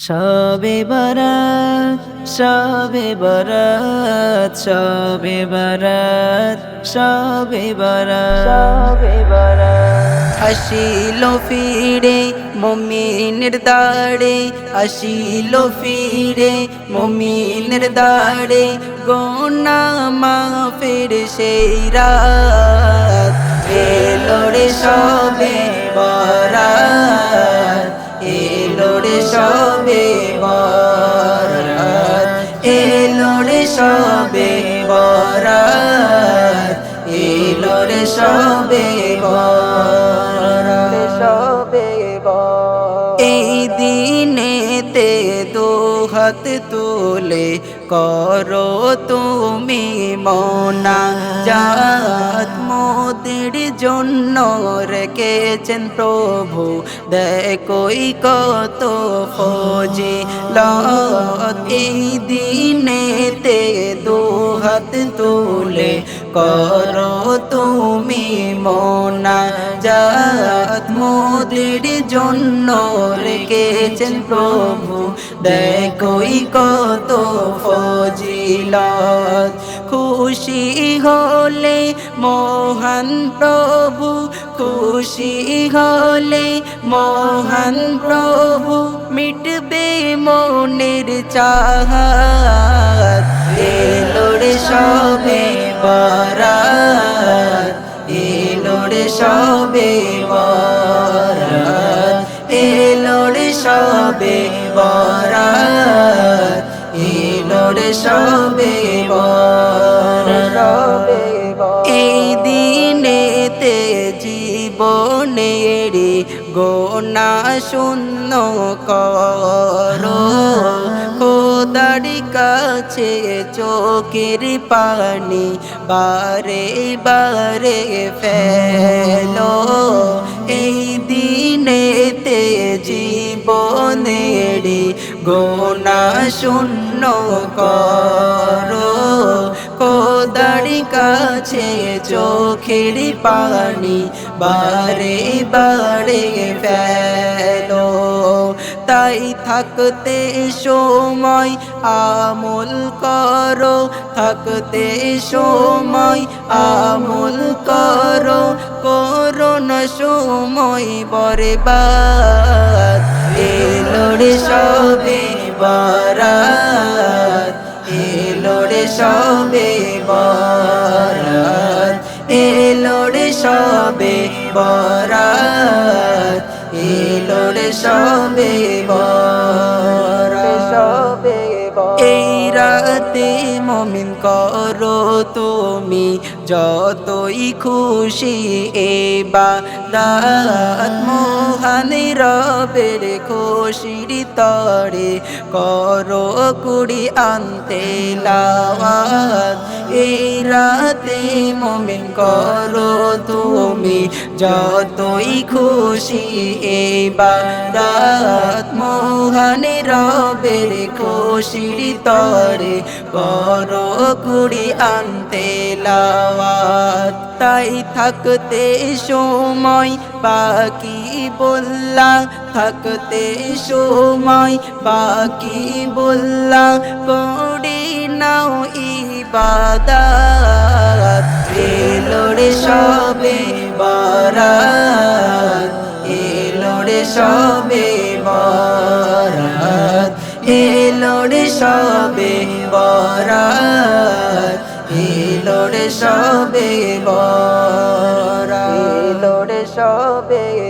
সবে বরাত সবে বরাত সবে বরাত সবে বরাত। সবে বরাত। আসিল ফিরে মমিনের দাড়ে আসিল ফিরে মমিনের দাড়ে গোনা মাফের সেই রাত। এলো রে সবে সবে বরাত এলো রে সবে বরাত। হাত তুলে করো তুমি মনা। জাত মোদের জন্য রেখেছেন প্রভু। দেখই কত ফজি। এই দিনেতে তুলে করো তুমি মনা। জাত মোদের জন্য রেখেছেন প্রভু। দেখই কত ফজিলত। খুশি হলে মহান প্রভু, খুশি হলে মহান প্রভু মিটবে মনের চাহাত। এলো রে সবে বরাত এলো রে সবে বরাত। সবে বরাত সবে এই দিনেতে জীবনের গোনা শূন্য করো। কাছে চোখের পানি বারে বারে ফেলো। গোনা শূন্য করো। খোদার কাছে চোখের পানি বারে বারে ফেলো। তাই থাকতে সময় আমল করো। থাকতে সময় আমল করো। করো না সময় বরবাদ। এলো রে সবে বরাত, এলো রে সবে বরাত, এলো রে সবে বরাত, এলো রে সবে সবে এই রাতে মমিন করো তুমি যতই খুশি এবা দাত মোহান রবের খুশির তরে করো কুড়ি আনতে লাওয়াত এই রাতে মমিন করো তুমি যতই খুশি এবা দাত মোহান রবের খুশির তরে করো কুড়ি আনতে তাই থাকতে সময় বাকি বললা থাকতে সময় বাকি বললা করে নাও ইবাদাত। এলো রে সবে বারাত। এলো রে সবে বারাত। এলো রে সবে বরাত। এলো রে সবে বরাত। এলো সবে